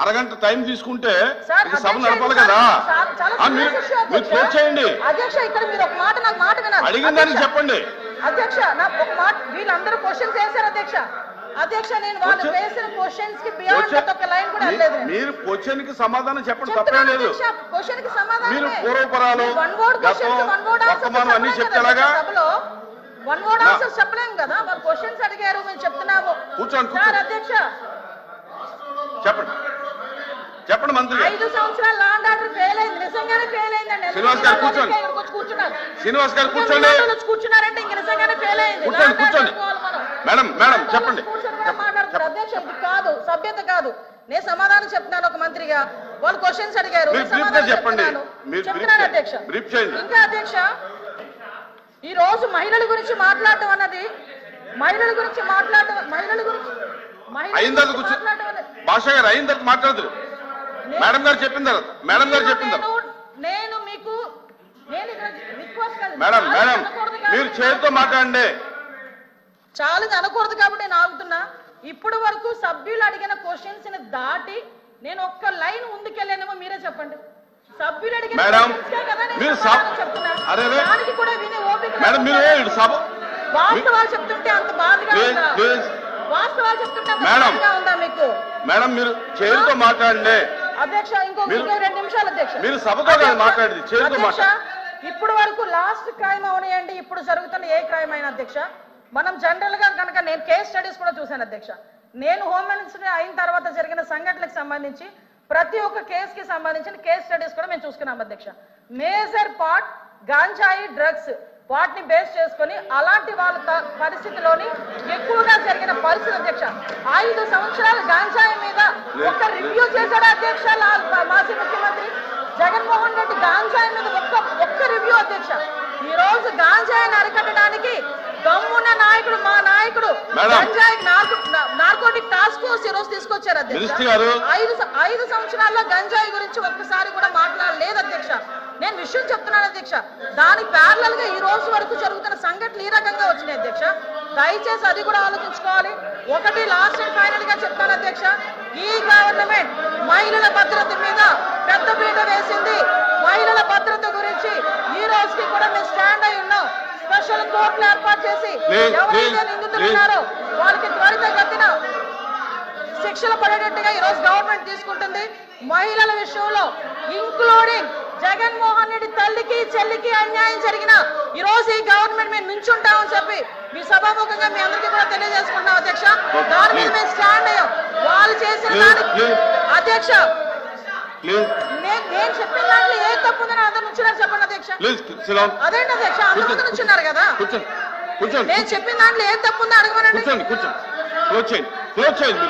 అరగంట టైం తీసుకుంటే సభ నడపాలి కదా మీరు. క్లోజ్ చేయండి అధ్యక్ష ఇక్కడ మీరు ఒక మాట నాకు మాట వినాలి అడిగిన దానికి అధ్యక్ష, చెప్పండి అధ్యక్ష నా ఒక మాట వీళ్ళందరూ క్వశ్చన్స్ వేశారు అధ్యక్ష అధ్యక్ష నేను వాళ్ళు వేసిన క్వశ్చన్స్కి బియాండ్ Question- ఒక లైన్ కూడా. మీరు క్వశ్చన్కి సమాధానం చెప్పండి తప్పేం లేదు క్వశ్చన్కి సమాధానమే. మీరు పూర్వపరాలు, one word question one word answer వర్తమానం అన్నీ చెప్పలేం చెప్తే కదా ఎలాగా? సభలో వన్ వర్డ్ ఆన్సర్ చెప్పలేం కదా వాళ్ళు క్వశ్చన్స్ అడిగారు మేము చెప్తున్నాము కూర్చోండి, సార్. అధ్యక్ష చెప్పండి చెప్పండి మంత్రి ఐదు సంవత్సరాలు లాండ్ ఆర్డర్ ఫెయిల్ అయింది. నిజంగానే ఫెయిల్ అయిందండి. శ్రీనివాస్ గారు కూర్చోండి. కూర్చున్నారు. శ్రీనివాస్ గారు కూర్చోండి. కూర్చున్నారంటే ఇంక నిజంగానే ఫెయిల్ అయింది. కూర్చోండి, కూర్చోండి. మేడం మేడం చెప్పండి. మాట్లాడుతున్నారు. అధ్యక్ష ఇది కాదు సభ్యత కాదు. నేను సమాధానం చెప్తున్నాను ఒక మంత్రిగా. వాళ్ళు క్వశ్చన్స్ అడిగారు. చెప్పండి. చెప్తున్నాను. అధ్యక్ష. ఇంకా అధ్యక్ష ఈ రోజు మహిళల గురించి మాట్లాడటం అన్నది మహిళల గురించి మాట్లాడటం మహిళల గురించి మహిళల గురించి మాట్లాడటం భాష గారు అయిన తర్వాత నేను- మేడం గారు చెప్పిన తర్వాత మేడం గారు చెప్పిన తర్వాత. నేను- మీకు మేడం మేడం మీరు చేతితో మాట్లాడండి. చాలా అనకూడదు కాబట్టి నేను ఆగుతున్నా. ఇప్పటి వరకు సభ్యులు అడిగిన క్వశ్చన్స్ని దాటి నేను ఒక్క లైన్ ముందుకెళ్ళానేమో మీరే చెప్పండి. సభ్యులు అడిగిన మీరు. దానికి కూడా వినే ఓపిక మేడం మీరు సభ వాస్తవాలు చెప్తుంటే అంత బాధగా ఉందా. వాస్తవాలు చెప్తుంటే మేడం. ఉందా మీకు? మేడం మీరు చేతితో మాట్లాడండి. అధ్యక్ష ఇంకో మీరు- ఇంకో రెండు నిమిషాలు అధ్యక్ష. మీరు సభతో మాట్లాడేది, చేతితో మాట్లాడండి. ఇప్పుడు వరకు లాస్ట్ క్రైమ్ అవనియండి ఇప్పుడు జరుగుతున్న ఏ క్రైమ్ అయినా అధ్యక్ష. మనం జనరల్గా కనుక నేను కేస్ స్టడీస్ కూడా చూశాను అధ్యక్ష. నేను హోమ్ మినిస్టర్ అయిన తర్వాత జరిగిన సంఘటనలకు సంబంధించి ప్రతి ఒక్క కేసు కి సంబంధించిన కేస్ స్టడీస్ కూడా మేము చూసుకున్నాం అధ్యక్ష. మేజర్ పార్ట్ గాంజాయి డ్రగ్స్ వాటిని బేస్ చేసుకొని అలాంటి వాళ్ళ పరిస్థితిలోని ఎక్కువగా జరిగిన పరిస్థితి అధ్యక్ష. ఐదు సంవత్సరాలు గాంజాయి మీద ఒక్క రివ్యూ చేశాడు అధ్యక్ష మాజీ ముఖ్యమంత్రి జగన్మోహన్ రెడ్డి గాంజాయి మీద ఒక్క ఒక్క రివ్యూ అధ్యక్ష. ఈ రోజు గాంజాయిని అరికట్టడానికి దమ్మున్న నాయకుడు మా నాయకుడు. గంజాయి నార్కోటిక్ టాస్క్ ఫోర్స్ ఈ రోజు తీసుకొచ్చారు అధ్యక్ష. ఐదు ఐదు సంవత్సరాల్లో గంజాయి గురించి ఒక్కసారి కూడా మాట్లాడలేదు అధ్యక్ష. నేను విషయం చెప్తున్నాను అధ్యక్ష. దాని ప్యారలల్గా ఈ రోజు వరకు జరుగుతున్న సంఘటనలు ఈ రకంగా వచ్చినాయి అధ్యక్ష. దయచేసి అది కూడా ఆలోచించుకోవాలి. ఒకటి లాస్ట్ అండ్ ఫైనల్గా చెప్తాను అధ్యక్ష. ఈ గవర్నమెంట్ మహిళల భద్రత మీద పెద్ద పీట వేసింది. మహిళల భద్రత గురించి ఈ రోజుకి కూడా మేము స్టాండ్ అయి ఉన్నాం. స్పెషల్ కోర్టులు ఏర్పాటు చేసి ఎవరైతే నిందితులు. ఉన్నారో వాళ్ళకి త్వరితగతిన శిక్షలు పడేటట్టుగా ఈ రోజు గవర్నమెంట్ తీసుకుంటుంది. మహిళల విషయంలో ఇంక్లూడింగ్ జగన్మోహన్ రెడ్డి తల్లికి చెల్లికి అన్యాయం జరిగిన ఈ రోజు ఈ గవర్నమెంట్ మేము నుంచుంటామని చెప్పి మీ సభాముఖంగా మీ అందరికీ కూడా తెలియజేసుకుంటాం అధ్యక్ష. దాని మీద మేము స్టాండ్ అయ్యాం. వాళ్ళు చేసిన దానికి. అధ్యక్ష నేను చెప్పిన దాంట్లో ఏ తప్పు ఉందని అందరు నుంచున్నారు చెప్పండి అధ్యక్ష. అదేంటి అధ్యక్ష? అందరు నుంచున్నారు కదా. నేను చెప్పిన దాంట్లో ఏ తప్పు ఉందో అడగమనండి. కూర్చోండి కూర్చోండి